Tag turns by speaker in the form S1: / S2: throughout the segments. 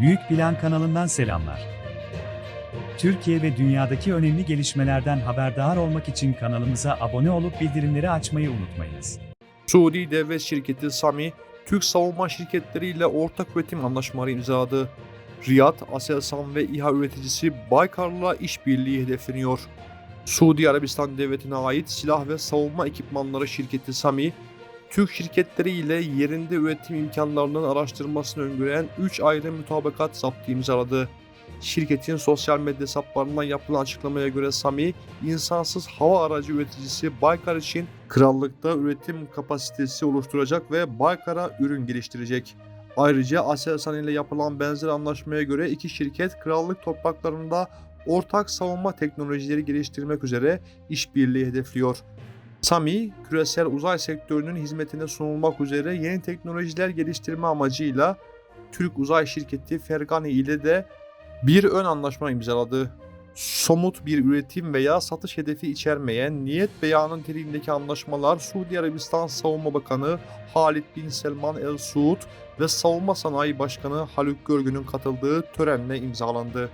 S1: Büyük Plan kanalından selamlar. Türkiye ve dünyadaki önemli gelişmelerden haberdar olmak için kanalımıza abone olup bildirimleri açmayı unutmayınız.
S2: Suudi devlet şirketi Sami, Türk savunma şirketleriyle ortak üretim anlaşmaları imzaladı. Riyad, Aselsan ve İHA üreticisi Baykar'la işbirliği hedefleniyor. Suudi Arabistan devletine ait silah ve savunma ekipmanları şirketi Sami, Türk şirketleri ile yerinde üretim imkanlarının araştırmasını öngören 3 ayrı mütabakat zaptı imzaladı. Şirketin sosyal medya hesaplarından yapılan açıklamaya göre Sami, insansız hava aracı üreticisi Baykar için krallıkta üretim kapasitesi oluşturacak ve Baykar'a ürün geliştirecek. Ayrıca Aselsan ile yapılan benzer anlaşmaya göre iki şirket krallık topraklarında ortak savunma teknolojileri geliştirmek üzere işbirliği hedefliyor. Sami, küresel uzay sektörünün hizmetine sunulmak üzere yeni teknolojiler geliştirme amacıyla Türk uzay şirketi Fergani ile de bir ön anlaşma imzaladı. Somut bir üretim veya satış hedefi içermeyen niyet beyanı niteliğindeki anlaşmalar Suudi Arabistan Savunma Bakanı Halid bin Selman El Suud ve Savunma Sanayi Başkanı Haluk Görgün'ün katıldığı törenle imzalandı.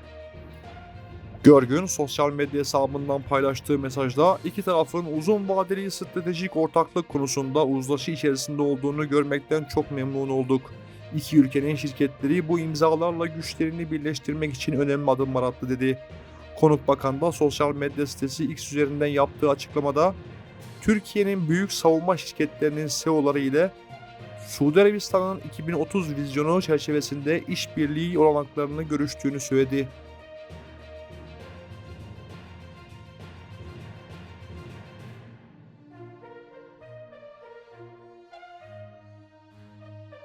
S2: Görgün sosyal medya hesabından paylaştığı mesajda iki tarafın uzun vadeli stratejik ortaklık konusunda uzlaşı içerisinde olduğunu görmekten çok memnun olduk. İki ülkenin şirketleri bu imzalarla güçlerini birleştirmek için önemli adımlar attı dedi. Konuk Bakan da sosyal medya sitesi X üzerinden yaptığı açıklamada Türkiye'nin büyük savunma şirketlerinin CEO'ları ile Suudi Arabistan'ın 2030 vizyonu çerçevesinde işbirliği olanaklarını görüştüğünü söyledi.